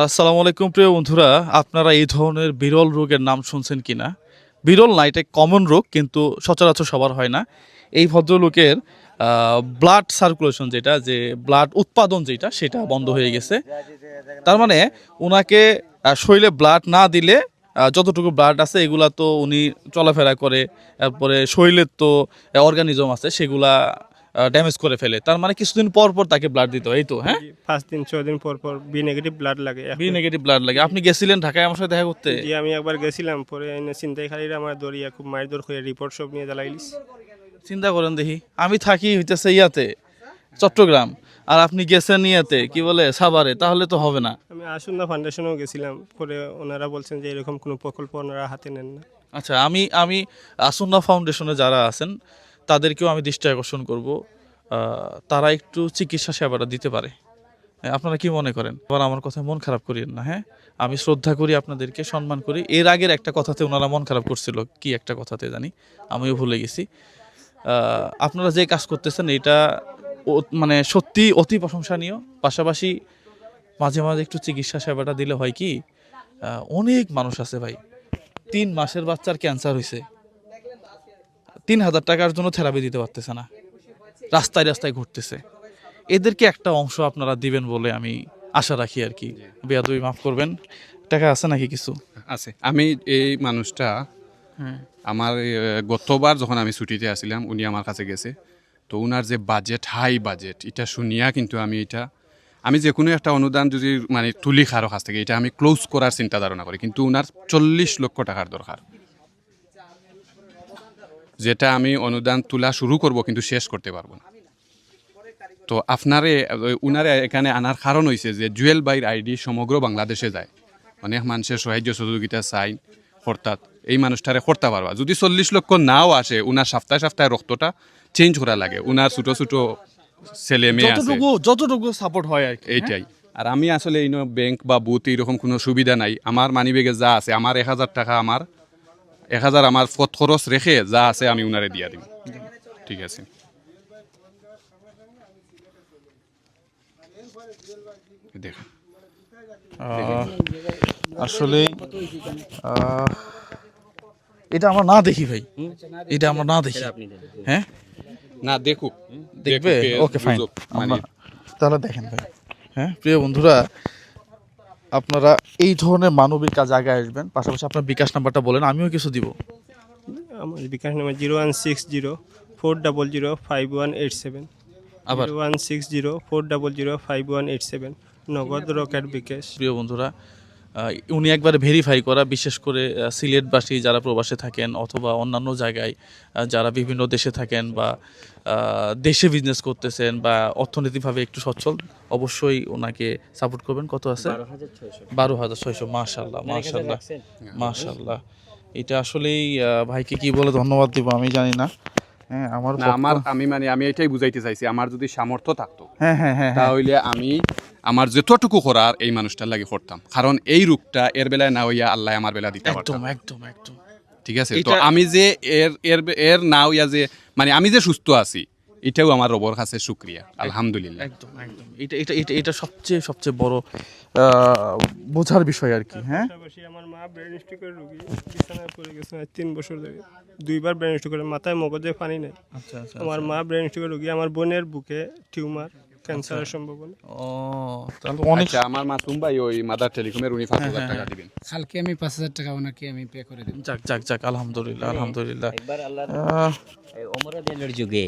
আসসালামু আলাইকুম প্রিয় বন্ধুরা, আপনারা এই ধরনের বিরল রোগের নাম শুনছেন কি না বিরল না, এটা কমন রোগ, কিন্তু সচরাচর সবার হয় না। এই ভদ্রলোকের ব্লাড সার্কুলেশন যেটা, যে ব্লাড উৎপাদন যেটা, সেটা বন্ধ হয়ে গেছে। তার মানে ওনাকে শরীরে ব্লাড না দিলে যতটুকু ব্লাড আছে, এগুলা তো উনি চলাফেরা করে, তারপরে শরীরের তো অর্গানিজম আছে, সেগুলা ড্যামেজ করে ফেলে। তার মানে কিছুদিন পর পর তাকে ব্লাড দিতে হয়। এই তো হ্যাঁ? পাঁচ দিন ছয় দিন পর পর বি নেগেটিভ ব্লাড লাগে। বি নেগেটিভ ব্লাড লাগে। আপনি গেছিলেন ঢাকায় আমার সাথে দেখা করতে? জি আমি একবার গেছিলাম। পরে এনে চিন্তাই খালিরা আমার দরিয়া খুব মারধর করে রিপোর্ট সব নিয়ে জ্বালাইলিস চিন্তা করেন দেখি। আমি থাকি হইতেছে ইয়াতে চট্টগ্রাম। আর আপনি গেছেন ইয়াতে কি বলে সাভারে তাহলে তো হবে না। আমি আসুন্দা ফাউন্ডেশনেও গেছিলাম। পরে ওনারা বলছেন যে এরকম কোনো প্রকল্প ওনারা হাতে নেন না। আচ্ছা আমি আমি আসন্না ফাউন্ডেশনে যারা আছেন তাদেরকেও আমি দৃষ্টি আকর্ষণ করব তারা একটু চিকিৎসা সেবাটা দিতে পারে। হ্যাঁ, আপনারা কি মনে করেন? আবার আমার কথা মন খারাপ করিয়েন না হ্যাঁ? আমি শ্রদ্ধা করি আপনাদেরকে সম্মান করি। এর আগের একটা কথাতে ওনারা মন খারাপ করছিল কি একটা কথাতে জানি? আমিও ভুলে গেছি। আপনারা যে কাজ করতেছেন এটা মানে সত্যি অতি প্রশংসনীয়। পাশাপাশি মাঝে মাঝে একটু চিকিৎসা সেবাটা দিলে হয় কি অনেক মানুষ আছে ভাই। তিন মাসের বাচ্চার ক্যান্সার হয়েছে তিন হাজার টাকার জন্য থেরাপি দিতে পারতেছে না। রাস্তায় রাস্তায় ঘুরতেছে। এদেরকে একটা অংশ আপনারা দিবেন বলে আমি আশা রাখি আর কি। বেয়াদবি মাফ করবেন। টাকা আছে নাকি কিছু? আছে। আমি এই মানুষটা হ্যাঁ। আমার গতবার যখন আমি ছুটিতে আসছিলাম উনি আমার কাছে গেছে। তো উনার যে বাজেট হাই বাজেট এটা শুনিয়া কিন্তু আমি এটা আমি যে কোনো একটা অনুদান যদি মানে তুলি খারো কাছ থেকে এটা আমি ক্লোজ করার চিন্তা ধারণা করি। কিন্তু উনার চল্লিশ লক্ষ টাকার দরকার। যেটা আমি অনুদান তোলা শুরু করব কিন্তু শেষ করতে পারব না। তো আপনারে উনারে এখানে আনার কারণ হয়েছে যে জুয়েল বাইর আইডি সমগ্র বাংলাদেশে যায়। অনেক মানুষের সাহায্য সহযোগিতা চাই হরতাত এই মানুষটারে করতে পারবা। যদি চল্লিশ লক্ষ নাও আসে উনার সপ্তাহে সপ্তাহে রক্তটা চেঞ্জ করা লাগে। উনার ছোট ছোট ছেলে মেয়ে আছে। যতটুকু যতটুকু সাপোর্ট হয় আর হ্যাঁ? এইটাই। আর আমি আসলে এই ব্যাংক বা বুথ এইরকম কোনো সুবিধা নাই। আমার মানিব্যাগে যা আছে আমার এক হাজার টাকা আমার এক হাজার আমার পথ খরচ রেখে যা আছে আমি উনারে দিয়া দিব। ঠিক আছে। দেখুন আসলে এটা আমরা না দেখি ভাই। এটা আমরা না দেখি। হ্যাঁ? না দেখুক। দেখবে? ওকে ফাইন মানে। তাহলে দেখেন ভাই। হ্যাঁ? প্রিয় বন্ধুরা আপনারা এই ধরনের মানবিক কাজ আগে আসবেন পাশাপাশি আপনার বিকাশ নাম্বারটা বলেন আমিও কিছু দিব। আমার bKash number zero one six zero four double zero five one eight seven. আবার? One six zero four double zero five one eight seven. Nagad Rocket bKash. প্রিয় বন্ধুরা উনি একবার ভেরিফাই করা বিশেষ করে সিলেটবাসী যারা প্রবাসে থাকেন অথবা অন্যান্য জায়গায় যারা বিভিন্ন দেশে থাকেন বা দেশে বিজনেস করতেছেন বা অর্থনৈতিকভাবে একটু সচ্ছল অবশ্যই ওনাকে সাপোর্ট করবেন। কত আছে? বারো হাজার ছয়শো। মাশাল্লাহ মাশাল্লাহ মাশাল্লাহ এটা আসলেই ভাইকে কি বলে ধন্যবাদ দিব আমি জানি না। হ্যাঁ আমার আমার আমি মানে আমি এটাই বুঝাইতে চাইছি আমার যদি সামর্থ্য থাকতো হ্যাঁ হ্যাঁ হ্যাঁ তাহলে আমি আমার যতটুকু করার এই মানুষটার লাগে করতাম। কারণ এই রূপটা এর বেলায় না হইয়া আল্লাহ আমার বেলা দিতে পারতাম একদম একদম একদম। ঠিক আছে? তো আমি যে এর এর এর না হইয়া যে মানে আমি যে সুস্থ আছি এটাও আমার রবর কাছে শুক্রিয়া আলহামদুলিল্লাহ। একদম একদম। এটা এটা এটা এটা সবচেয়ে সবচেয়ে বড় বোঝার বিষয় আর কি হ্যাঁ? আমার মা ব্রেন স্ট্রোকের রোগী বিছানায় পড়ে গেছে তিন বছর ধরে। দুইবার ব্রেন স্ট্রোক করে মাথায় মগজে পানি নেই। আচ্ছা আচ্ছা আমার মা ব্রেন স্ট্রোকের রোগী আমার বোনের বুকে টিউমার ক্যান্সারের সম্ভাবনা। ও তাহলে অনেক আচ্ছা আমার মাসুম ভাই ওই মাদার টেলিকমের উনি পাঁচ হাজার টাকা দিবেন। কালকে আমি পাঁচ হাজার টাকা ওনাকে আমি পে করে দেব। যাক যাক যাক আলহামদুলিল্লাহ আলহামদুলিল্লাহ। একবার আল্লাহর আহ, ওমরাদের যুগে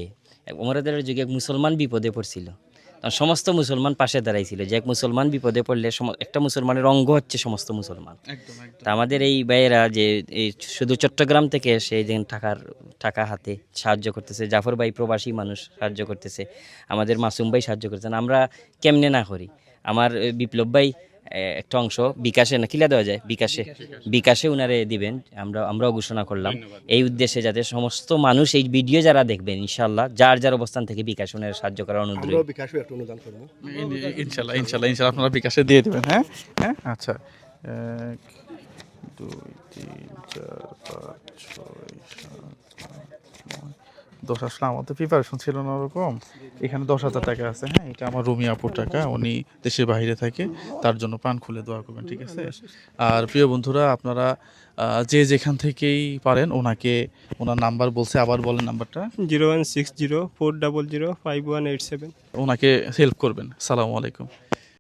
ওমরাদের যুগে এক মুসলমান বিপদে পড়ছিল। তখন সমস্ত মুসলমান পাশে দাঁড়াইছিল। যে এক মুসলমান বিপদে পড়লে সম- একটা মুসলমানের অঙ্গ হচ্ছে সমস্ত মুসলমান। তা আমাদের এই ভাইয়েরা যে এই শুধু চট্টগ্রাম থেকে সেই দিন টাকার টাকা হাতে সাহায্য করতেছে জাফর ভাই প্রবাসী মানুষ সাহায্য করতেছে আমাদের মাসুম ভাই সাহায্য করতেছেন আমরা কেমনে না করি? আমার বিপ্লব ভাই একটা অংশ বিকাশে না কিলা দেওয়া যায়? বিকাশে। বিকাশে উনারে দিবেন আমরা আমরাও ঘোষণা করলাম। এই উদ্দেশ্যে যাতে সমস্ত মানুষ এই ভিডিও যারা দেখবেন ইনশাল্লাহ যার যার অবস্থান থেকে বিকাশ উনারে সাহায্য করার অনুরোধ ইনশাল্লাহ ইনশাল্লাহ ইনশাল্লাহ আপনারা বিকাশে দিয়ে দেবেন হ্যাঁ? হ্যাঁ? আচ্ছা। এক দুই তিন চার পাঁচ ছয় সাত আট নয় দশ আসলে আমার তো প্রিপারেশন ছিল না ওরকম। এখানে দশ হাজার টাকা আছে হ্যাঁ? এটা আমার রুমি আপুর টাকা উনি দেশের বাইরে থাকে তার জন্য পান খুলে দোয়া করবেন ঠিক আছে? আর প্রিয় বন্ধুরা আপনারা যে যেখান থেকেই পারেন ওনাকে ওনার নাম্বার বলছে আবার বলেন নাম্বারটা। Zero one six zero four double zero five one eight seven. ওনাকে হেল্প করবেন। সালামু আলাইকুম।